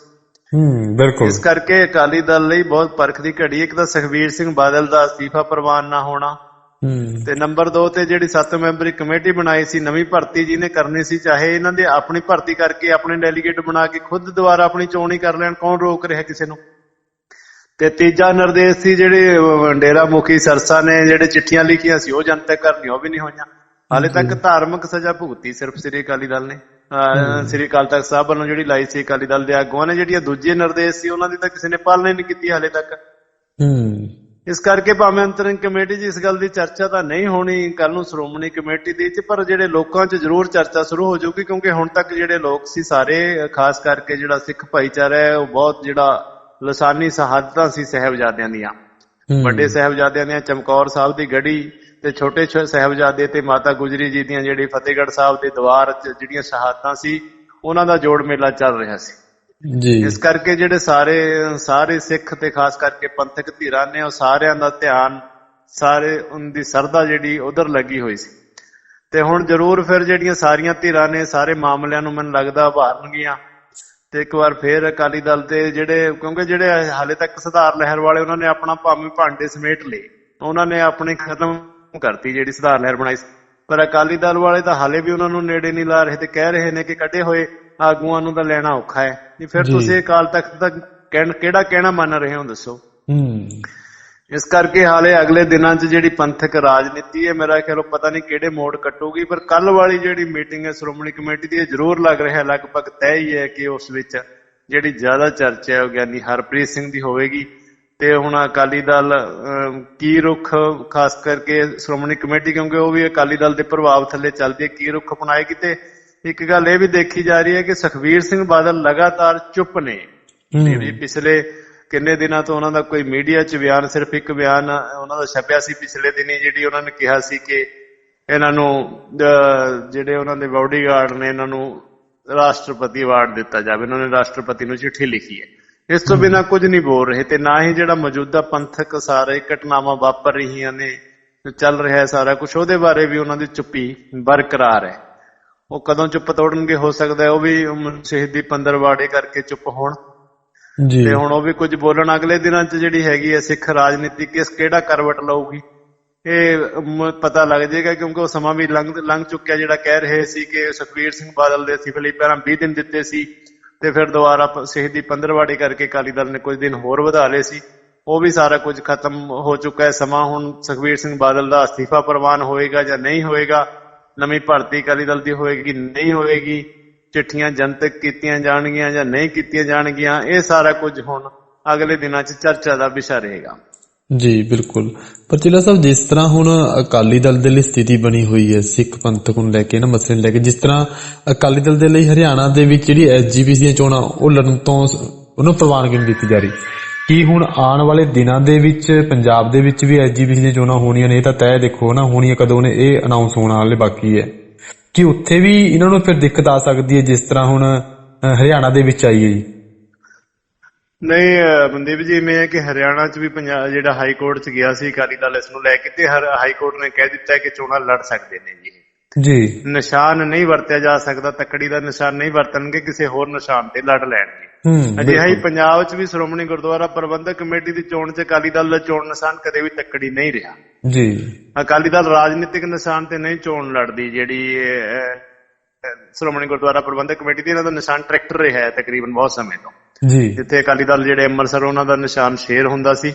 ਹੂੰ ਬਿਲਕੁਲ ਇਸ ਕਰਕੇ ਅਕਾਲੀ ਦਲ ਲਈ ਬਹੁਤ ਪਰਖ ਦੀ ਘੜੀ। ਇੱਕ ਤਾਂ ਸੁਖਬੀਰ ਸਿੰਘ ਬਾਦਲ ਦਾ ਅਸਤੀਫਾ ਪ੍ਰਵਾਨ ਨਾ ਹੋਣਾ ਤੇ ਨੰਬਰ 2 ਤੇ ਜਿਹੜੀ 7 ਮੈਂਬਰੀ ਕਮੇਟੀ ਬਣਾਈ ਸੀ ਨਵੀਂ ਭਰਤੀ ਜਿਹਨੇ ਕਰਨੀ ਸੀ ਚਾਹੇ ਇਹਨਾਂ ਦੇ ਆਪਣੀ ਭਰਤੀ ਕਰਕੇ ਆਪਣੇ ਡੈਲੀਗੇਟ ਬਣਾ ਕੇ ਖੁਦ ਦੁਬਾਰਾ ਆਪਣੀ ਚੋਣ ਹੀ ਕਰ ਲੈਣ ਕੌਣ ਰੋਕ ਰਿਹਾ ਕਿਸੇ ਨੂੰ? ਤੇ ਤੀਜਾ ਨਿਰਦੇਸ਼ ਸੀ ਜਿਹੜੇ ਡੇਰਾ ਮੁਖੀ ਸਰਸਾ ਨੇ ਜਿਹੜੇ ਚਿੱਠੀਆਂ ਲਿਖੀਆਂ ਸੀ ਉਹ ਜਨਤਕ ਕਰਨੀ ਉਹ ਵੀ ਨਹੀਂ ਹੋਈਆਂ। ਹਾਲੇ ਤੱਕ ਧਾਰਮਿਕ ਸਜ਼ਾ ਭੁਗਤੀ ਸਿਰਫ ਸ੍ਰੀ ਅਕਾਲੀ ਦਲ ਨੇ। ਸ੍ਰੀ ਅਕਾਲ ਤਖਤ ਸਾਹਿਬ ਵੱਲੋਂ ਜਿਹੜੀ ਲਾਈ ਸੀ ਅਕਾਲੀ ਦਲ ਦੇ ਆਗੂਆਂ ਨੇ ਜਿਹੜੀਆਂ ਦੂਜੇ ਨਿਰਦੇਸ਼ ਸੀ ਉਹਨਾਂ ਦੀ ਤਾਂ ਕਿਸੇ ਨੇ ਪਾਲਣਾ ਨਹੀਂ ਕੀਤੀ ਹਾਲੇ ਤੱਕ। ਹੂੰ। ਇਸ ਕਰਕੇ ਭਾਵੇਂ ਅੰਤਰਿੰਗ ਕਮੇਟੀ 'ਚ ਇਸ ਗੱਲ ਦੀ ਚਰਚਾ ਤਾਂ ਨਹੀਂ ਹੋਣੀ ਕੱਲ ਨੂੰ ਸ਼੍ਰੋਮਣੀ ਕਮੇਟੀ ਦੀ 'ਚ ਪਰ ਜਿਹੜੇ ਲੋਕਾਂ 'ਚ ਜ਼ਰੂਰ ਚਰਚਾ ਸ਼ੁਰੂ ਹੋ ਜਾਊਗੀ ਕਿਉਂਕਿ ਹੁਣ ਤੱਕ ਜਿਹੜੇ ਲੋਕ ਸੀ ਸਾਰੇ ਖਾਸ ਕਰਕੇ ਜਿਹੜਾ ਸਿੱਖ ਭਾਈਚਾਰਾ ਹੈ ਉਹ ਬਹੁਤ ਜਿਹੜਾ ਲਸਾਨੀ ਸ਼ਹਾਦਤਾਂ ਸੀ ਸਹਿਬਜ਼ਾਦਿਆਂ ਦੀਆਂ। ਵੱਡੇ ਸਹਿਬਜ਼ਾਦਿਆਂ ਦੀਆਂ ਚਮਕੌਰ ਸਾਹਿਬ ਦੀ ਗੜੀ ਤੇ ਛੋਟੇ ਛੋਟੇ ਸਹਿਬਜ਼ਾਦੇ ਤੇ ਮਾਤਾ ਗੁਜਰੀ ਜੀ ਦੀਆਂ ਜਿਹੜੀ ਫਤਿਹਗੜ੍ਹ ਸਾਹਿਬ ਦੇ ਦਵਾਰ 'ਚ ਜਿਹੜੀਆਂ ਸ਼ਹਾਦਤਾਂ ਸੀ ਉਹਨਾਂ ਦਾ ਜੋੜ ਮੇਲਾ ਚੱਲ ਰਿਹਾ ਸੀ ਜੀ। ਇਸ ਕਰਕੇ ਜਿਹੜੇ ਸਾਰੇ ਸਾਰੇ ਸਿੱਖ ਤੇ ਖਾਸ ਕਰਕੇ ਪੰਥਕ ਧਿਰਾਂ ਨੇ ਉਹ ਸਾਰਿਆਂ ਦਾ ਧਿਆਨ, ਸਾਰੇ ਉਹਨਾਂ ਸਰਦਾ ਜਿਹੜੀ ਉਧਰ ਲੱਗੀ ਹੋਈ ਸੀ। ਤੇ ਹੁਣ ਜ਼ਰੂਰ ਫਿਰ ਜਿਹੜੀਆਂ ਸਾਰੀਆਂ ਧਿਰਾਂ ਨੇ ਸਾਰੇ ਮਾਮਲਿਆਂ ਨੂੰ ਮੈਨੂੰ ਲੱਗਦਾ ਉਭਾਰਨਗੀਆਂ। ਤੇ ਇੱਕ ਵਾਰ ਫੇਰ ਅਕਾਲੀ ਦਲ ਤੇ ਜਿਹੜੇ, ਕਿਉਂਕਿ ਜਿਹੜੇ ਹਾਲੇ ਤੱਕ ਸੁਧਾਰ ਲਹਿਰ ਵਾਲੇ ਉਹਨਾਂ ਨੇ ਆਪਣਾ ਭਾਵੇਂ ਭਾਂਡੇ ਸਮੇਟ ਲਏ, ਉਹਨਾਂ ਨੇ ਆਪਣੇ ਖਤਮ ਕਰਤੀ ਜਿਹੜੀ ਸੁਧਾਰ ਲਹਿਰ ਬਣਾਈ ਸੀ। ਪਰ ਅਕਾਲੀ ਦਲ ਵਾਲੇ ਤਾਂ ਹਾਲੇ ਵੀ ਉਹਨਾਂ ਨੂੰ ਨੇੜੇ ਨਹੀਂ ਲਾ ਰਹੇ ਤੇ ਕਹਿ ਰਹੇ ਨੇ ਕਿ ਕੱਢੇ ਹੋਏ ਆਗੂਆਂ ਨੂੰ ਤਾਂ ਲੈਣਾ ਔਖਾ ਹੈ। ਨਹੀਂ ਫਿਰ। ਤੁਸੀਂ ਅਕਾਲ ਤਖਤ ਕਹਿਣ- ਕਿਹੜਾ ਕਹਿਣਾ ਮੰਨ ਰਹੇ ਹੋ ਦੱਸੋ। ਹੂੰ। ਇਸ ਕਰਕੇ ਹਾਲੇ ਅਗਲੇ ਦਿਨਾਂ 'ਚ ਜਿਹੜੀ ਪੰਥਕ ਰਾਜਨੀਤੀ ਹੈ ਮੇਰਾ ਖਿਆਲ ਉਹ ਪਤਾ ਨਹੀਂ ਕਿਹੜੇ ਮੋੜ ਕੱਟੂਗੀ ਪਰ ਕੱਲ ਵਾਲੀ ਜਿਹੜੀ ਮੀਟਿੰਗ ਹੈ ਸ਼੍ਰੋਮਣੀ ਕਮੇਟੀ ਦੀ ਇਹ ਜ਼ਰੂਰ ਲੱਗ ਰਿਹਾ ਹੈ। ਲਗਭਗ ਤੈਅ ਹੀ ਹੈ ਕਿ ਉਸ ਵਿੱਚ ਜਿਹੜੀ ਜ਼ਿਆਦਾ ਚਰਚਾ ਹੈ ਉਹ ਗਿਆਨੀ ਹਰਪ੍ਰੀਤ ਸਿੰਘ ਦੀ ਹੋਵੇਗੀ। ਤੇ ਹੁਣ ਅਕਾਲੀ ਦਲ ਕੀ ਰੁਖ ਖਾਸ ਕਰਕੇ ਸ਼੍ਰੋਮਣੀ ਕਮੇਟੀ ਕਿਉਂਕਿ ਉਹ ਵੀ ਅਕਾਲੀ ਦਲ ਦੇ ਪ੍ਰਭਾਵ ਥੱਲੇ ਚੱਲਦੀ ਹੈ ਕੀ ਰੁਖ ਅਪਣਾਏਗੀ ਤੇ ਇੱਕ ਗੱਲ ਇਹ ਵੀ ਦੇਖੀ ਜਾ ਰਹੀ ਹੈ ਕਿ ਸੁਖਬੀਰ ਸਿੰਘ ਬਾਦਲ ਲਗਾਤਾਰ ਚੁੱਪ ਨੇ। ਹੂੰ। ਪਿਛਲੇ ਕਿੰਨੇ ਦਿਨਾਂ ਤੋਂ ਉਹਨਾਂ ਦਾ ਕੋਈ ਮੀਡੀਆ 'ਚ ਬਿਆਨ ਸਿਰਫ ਇੱਕ ਬਿਆਨ ਉਹਨਾਂ ਦਾ ਛਪਿਆ ਸੀ ਪਿਛਲੇ ਦਿਨੀ ਜਿਹੜੀ ਉਹਨਾਂ ਨੇ ਕਿਹਾ ਸੀ ਕਿ ਇਹਨਾਂ ਨੂੰ ਜਿਹੜੇ ਉਹਨਾਂ ਦੇ ਬਾਡੀਗਾਰਡ ਨੇ ਇਹਨਾਂ ਨੂੰ ਰਾਸ਼ਟਰਪਤੀ ਅਵਾਰਡ ਦਿੱਤਾ ਜਾਵੇ। ਉਹਨਾਂ ਨੇ ਰਾਸ਼ਟਰਪਤੀ ਨੂੰ ਚਿੱਠੀ ਲਿਖੀ ਹੈ। ਇਸ ਤੋਂ ਬਿਨਾਂ ਕੁਝ ਨਹੀਂ ਬੋਲ ਰਹੇ ਤੇ ਨਾ ਹੀ ਜਿਹੜਾ ਮੌਜੂਦਾ ਪੰਥਕ ਸਾਰੇ ਘਟਨਾਵਾਂ ਵਾਪਰ ਰਹੀਆਂ ਨੇ ਚੱਲ ਰਿਹਾ ਸਾਰਾ ਕੁਝ ਉਹਦੇ ਬਾਰੇ ਵੀ ਉਹਨਾਂ ਦੀ ਚੁੱਪੀ ਬਰਕਰਾਰ ਹੈ। ਉਹ ਕਦੋਂ ਚੁੱਪ ਤੋੜਨਗੇ ਹੋ ਸਕਦਾ ਉਹ ਵੀ ਸ਼ਹੀਦੀ ਪੰਦਰਵਾੜੇ ਕਰਕੇ ਚੁੱਪ ਹੋਣ। ਜੀ। ਤੇ ਹੁਣ ਉਹ ਵੀ ਕੁਝ ਬੋਲਣ ਅਗਲੇ ਦਿਨਾਂ 'ਚ ਜਿਹੜੀ ਹੈਗੀ ਹੈ ਸਿੱਖ ਰਾਜਨੀਤੀ ਕਿਸ ਕਿਹੜਾ ਕਰਵਟ ਲਊਗੀ ਇਹ ਪਤਾ ਲੱਗ ਜਾਏਗਾ ਕਿਉਂਕਿ ਉਹ ਸਮਾਂ ਵੀ ਲੰਘ ਲੰਘ ਚੁੱਕਿਆ ਜਿਹੜਾ ਕਹਿ ਰਹੇ ਸੀ ਕਿ ਸੁਖਬੀਰ ਸਿੰਘ ਬਾਦਲ ਦੇ ਸਿਫਲੀ ਪਹਿਲਾਂ 20 ਦਿਨ ਦਿੱਤੇ ਸੀ ਤੇ ਫਿਰ ਦੁਬਾਰਾ ਸ਼ਹੀਦੀ ਪੰਦਰਵਾੜੇ ਕਰਕੇ ਅਕਾਲੀ ਦਲ ਨੇ ਕੁਝ ਦਿਨ ਹੋਰ ਵਧਾ ਲਏ ਸੀ। ਉਹ ਵੀ ਸਾਰਾ ਕੁਝ ਖਤਮ ਹੋ ਚੁੱਕਾ ਹੈ ਸਮਾਂ ਹੁਣ ਸੁਖਬੀਰ ਸਿੰਘ ਬਾਦਲ ਦਾ ਅਸਤੀਫਾ ਪ੍ਰਵਾਨ ਹੋਏਗਾ ਜਾਂ ਨਹੀਂ ਹੋਏਗਾ। ਨਵੀਂ ਭਰਤੀ ਅਕਾਲੀ ਦਲ ਦੀ ਹੋਏਗੀ, ਨਹੀਂ ਹੋਏਗੀ, ਚਿੱਠੀਆਂ ਜਨਤਕ ਕੀਤੀਆਂ ਜਾਣਗੀਆਂ ਜਾਂ ਨਹੀਂ ਕੀਤੀਆਂ ਜਾਣਗੀਆਂ, ਇਹ ਸਾਰਾ ਕੁਝ ਹੁਣ ਅਗਲੇ ਦਿਨਾਂ 'ਚ ਚਰਚਾ ਦਾ ਵਿਸ਼ਾ ਰਹੇਗਾ। ਜੀ, ਬਿਲਕੁਲ। ਪਰ ਚਿਲਾ ਸਾਹਿਬ, ਜਿਸ ਤਰ੍ਹਾਂ ਹੁਣ ਅਕਾਲੀ ਦਲ ਦੇ ਲਈ ਸਥਿਤੀ ਬਣੀ ਹੋਈ ਹੈ, ਸਿੱਖ ਪੰਥਕ ਨੂੰ ਲੈ ਕੇ ਨਾ ਮਸਲੇ ਨੂੰ ਲੈ ਕੇ, ਜਿਸ ਤਰ੍ਹਾਂ ਅਕਾਲੀ ਦਲ ਦੇ ਲਈ ਹਰਿਆਣਾ ਦੇ ਵਿੱਚ ਜਿਹੜੀ ਐਸਜੀਪੀਸੀ ਦੀਆਂ ਚੋਣਾਂ, ਉਹ ਲੜਨ ਤੋਂ ਉਹਨੂੰ ਪ੍ਰਵਾਨਗੀ ਨਹੀਂ ਦਿੱਤੀ ਜਾ ਰਹੀ। ਕੀ ਹੁਣ ਆਉਣ ਵਾਲੇ ਦਿਨਾਂ ਦੇ ਵਿੱਚ ਪੰਜਾਬ ਦੇ ਵਿੱਚ ਵੀ ਐਸਜੀਪੀਸੀ ਦੀਆਂ ਚੋਣਾਂ ਹੋਣੀਆਂ ਨੇ ਇਹ ਤਾਂ ਤੈਅ ਦੇਖੋ ਨਾ ਹੋਣੀਆਂ ਕਦੋਂ ਨੇ ਇਹ ਅਨਾਉਂਸ ਹੋਣ ਵਾਲੇ ਬਾਕੀ ਹੈ। ਕਿ ਉੱਥੇ ਵੀ ਇਹਨਾਂ ਨੂੰ ਫਿਰ ਦਿੱਕਤ ਆ ਸਕਦੀ ਹੈ ਜਿਸ ਤਰ੍ਹਾਂ ਹੁਣ ਹਰਿਆਣਾ ਦੇ ਵਿੱਚ ਆਈ ਹੈ ਜੀ? ਨਹੀਂ ਮਨਦੀਪ ਜੀ ਮੈਂ ਹੈ ਕਿ ਹਰਿਆਣਾ 'ਚ ਵੀ ਪੰਜਾਬ ਜਿਹੜਾ ਹਾਈ ਕੋਰਟ 'ਚ ਗਿਆ ਸੀ ਅਕਾਲੀ ਦਲ ਇਸ ਨੂੰ ਲੈ ਕੇ ਤੇ ਹਰ ਹਾਈ ਕੋਰਟ ਨੇ ਕਹਿ ਦਿੱਤਾ ਕਿ ਚੋਣਾਂ ਲੜ ਸਕਦੇ ਨੇ ਜੀ। ਜੀ। ਨਿਸ਼ਾਨ ਨਹੀਂ ਵਰਤਿਆ ਜਾ ਸਕਦਾ ਤੱਕੜੀ ਦਾ ਨਿਸ਼ਾਨ ਨਹੀਂ ਵਰਤਣਗੇ ਕਿਸੇ ਹੋਰ ਨਿਸ਼ਾਨ ਤੇ ਲੜ ਲੈਣਗੇ। ਅਜਿਹਾ ਹੀ ਪੰਜਾਬ 'ਚ ਵੀ ਸ਼੍ਰੋਮਣੀ ਗੁਰਦੁਆਰਾ ਪ੍ਰਬੰਧਕ ਕਮੇਟੀ ਦੀ ਚੋਣ 'ਚ ਅਕਾਲੀ ਦਲ ਦਾ ਚੋਣ ਨਿਸ਼ਾਨ ਕਦੇ ਵੀ ਤੱਕੜੀ ਨਹੀਂ ਰਿਹਾ। ਜੀ। ਅਕਾਲੀ ਦਲ ਰਾਜਨੀਤਿਕ ਨਿਸ਼ਾਨ ਤੇ ਨਹੀਂ ਚੋਣ ਲੜਦੀ ਜਿਹੜੀ ਸ਼੍ਰੋਮਣੀ ਗੁਰਦੁਆਰਾ ਪ੍ਰਬੰਧਕ ਕਮੇਟੀ ਦੀ ਇਹਨਾਂ ਦਾ ਨਿਸ਼ਾਨ ਟਰੈਕਟਰ ਰਿਹਾ ਹੈ ਤਕਰੀਬਨ ਬਹੁਤ ਸਮੇਂ ਤੋਂ। ਜੀ। ਜਿੱਥੇ ਅਕਾਲੀ ਦਲ ਜਿਹੜੇ ਅੰਮ੍ਰਿਤਸਰ ਉਹਨਾਂ ਦਾ ਨਿਸ਼ਾਨ ਸ਼ੇਰ ਹੁੰਦਾ ਸੀ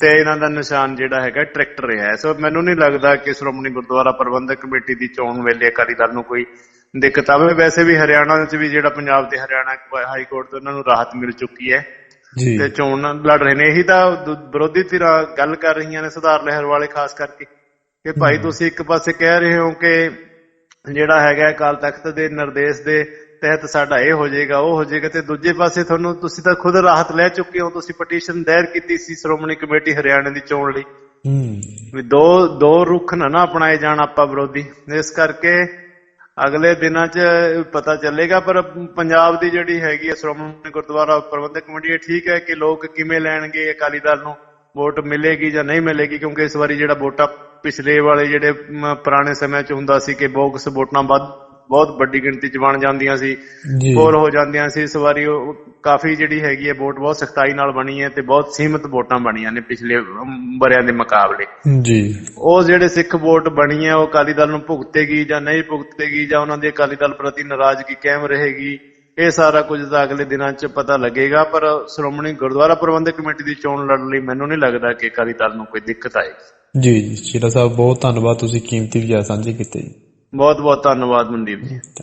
ਤੇ ਇਹਨਾਂ ਦਾ ਨਿਸ਼ਾਨ ਜਿਹੜਾ ਹੈਗਾ ਟਰੈਕਟਰ ਰਿਹਾ ਹੈ। ਸੋ ਮੈਨੂੰ ਨਹੀਂ ਲੱਗਦਾ ਕਿ ਸ਼੍ਰੋਮਣੀ ਗੁਰਦੁਆਰਾ ਪ੍ਰਬੰਧਕ ਕਮੇਟੀ ਦੀ ਚੋਣ ਵੇਲੇ ਅਕਾਲੀ ਦਲ ਨੂੰ ਕੋਈ ਦਿੱਕਤ ਆਵੇ ਵੈਸੇ ਵੀ ਹਰਿਆਣਾ 'ਚ ਵੀ ਜਿਹੜਾ ਪੰਜਾਬ ਤੇ ਹਰਿਆਣਾ ਹਾਈ ਕੋਰਟ ਤੋਂ ਉਹਨਾਂ ਨੂੰ ਰਾਹਤ ਮਿਲ ਚੁੱਕੀ ਹੈ। ਤੇ ਚੋਣ ਲੜ ਰਹੇ ਨੇ। ਇਹੀ ਤਾਂ ਵਿਰੋਧੀ ਧਿਰਾਂ ਗੱਲ ਕਰ ਰਹੀਆਂ ਨੇ ਸੁਧਾਰ ਲਹਿਰ ਵਾਲੇ ਖਾਸ ਕਰਕੇ। ਕਿ ਭਾਈ ਤੁਸੀਂ ਇੱਕ ਪਾਸੇ ਕਹਿ ਰਹੇ ਹੋ ਕਿ ਜਿਹੜਾ ਹੈਗਾ ਅਕਾਲ ਤਖਤ ਦੇ ਨਿਰਦੇਸ਼ ਦੇ ਤਹਿਤ ਸਾਡਾ ਇਹ ਹੋ ਜਾਏਗਾ ਉਹ ਹੋ ਜਾਏਗਾ। ਤੇ ਦੂਜੇ ਪਾਸੇ ਤੁਹਾਨੂੰ ਤੁਸੀਂ ਤਾਂ ਖੁਦ ਰਾਹਤ ਲੈ ਚੁੱਕੇ ਹੋ। ਤੁਸੀਂ ਪਟੀਸ਼ਨ ਦਾਇਰ ਕੀਤੀ ਸੀ ਸ਼੍ਰੋਮਣੀ ਕਮੇਟੀ ਹਰਿਆਣਾ ਦੀ ਚੋਣ ਲਈ। ਹੂੰ। ਵੀ ਦੋ ਦੋ ਰੁੱਖ ਨਾ ਨਾ ਅਪਣਾਏ ਜਾਣ ਆਪਾਂ ਵਿਰੋਧੀ। ਇਸ ਕਰਕੇ ਅਗਲੇ ਦਿਨਾਂ 'ਚ ਪਤਾ ਚੱਲੇਗਾ, ਪਰ ਪੰਜਾਬ ਦੀ ਜਿਹੜੀ ਹੈਗੀ ਹੈ ਸ਼੍ਰੋਮਣੀ ਗੁਰਦੁਆਰਾ ਪ੍ਰਬੰਧਕ ਕਮੇਟੀ, ਇਹ ਠੀਕ ਹੈ ਕਿ ਲੋਕ ਕਿਵੇਂ ਲੈਣਗੇ, ਅਕਾਲੀ ਦਲ ਨੂੰ ਵੋਟ ਮਿਲੇਗੀ ਜਾਂ ਨਹੀਂ ਮਿਲੇਗੀ? ਕਿਉਂਕਿ ਇਸ ਵਾਰੀ ਜਿਹੜਾ ਵੋਟਾਂ ਪਿਛਲੇ ਵਾਲੇ ਜਿਹੜੇ ਪੁਰਾਣੇ ਸਮੇਂ 'ਚ ਹੁੰਦਾ ਸੀ ਕਿ ਬੋਗਸ ਵੋਟਾਂ ਵੱਧ ਬਹੁਤ ਵੱਡੀ ਗਿਣਤੀ 'ਚ ਬਣ ਜਾਂਦੀਆਂ ਸੀ ਪੋਲ ਹੋ ਜਾਂਦੀਆਂ ਸੀ। ਇਸ ਵਾਰੀ ਉਹ ਕਾਫੀ ਜਿਹੜੀ ਹੈਗੀ ਹੈ ਵੋਟ ਬਹੁਤ ਸਖਤਾਈ ਨਾਲ ਬਣੀ ਹੈ ਤੇ ਬਹੁਤ ਸੀਮਤ ਵੋਟਾਂ ਬਣੀਆਂ ਨੇ ਪਿਛਲੇ ਵਰ੍ਹਿਆਂ ਦੇ ਮੁਕਾਬਲੇ। ਜੀ। ਉਹ ਜਿਹੜੇ ਸਿੱਖ ਵੋਟ ਬਣੀ ਹੈ ਉਹ ਅਕਾਲੀ ਦਲ ਨੂੰ ਭੁਗਤੇਗੀ ਜਾਂ ਨਹੀਂ ਭੁਗਤੇਗੀ ਜਾਂ ਉਹਨਾਂ ਦੀ ਅਕਾਲੀ ਦਲ ਪ੍ਰਤੀ ਨਾਰਾਜ਼ਗੀ ਕਾਇਮ ਰਹੇਗੀ ਇਹ ਸਾਰਾ ਕੁਝ ਤਾਂ ਅਗਲੇ ਦਿਨਾਂ 'ਚ ਪਤਾ ਲੱਗੇਗਾ ਪਰ ਸ਼੍ਰੋਮਣੀ ਗੁਰਦੁਆਰਾ ਪ੍ਰਬੰਧਕ ਕਮੇਟੀ ਦੀ ਚੋਣ ਲੜਨ ਲਈ ਮੈਨੂੰ ਨਹੀਂ ਲੱਗਦਾ ਕਿ ਅਕਾਲੀ ਦਲ ਨੂੰ ਕੋਈ ਦਿੱਕਤ ਆਏਗੀ। ਜੀ ਜੀ। ਸ਼ੀਲਾ ਸਾਹਿਬ ਬਹੁਤ ਧੰਨਵਾਦ ਤੁਸੀਂ ਕੀਮਤੀ ਵਿਚਾਰ ਸਾਂਝੇ ਕੀਤੇ ਜੀ। ਬਹੁਤ ਬਹੁਤ ਧੰਨਵਾਦ ਮਨਦੀਪ ਜੀ।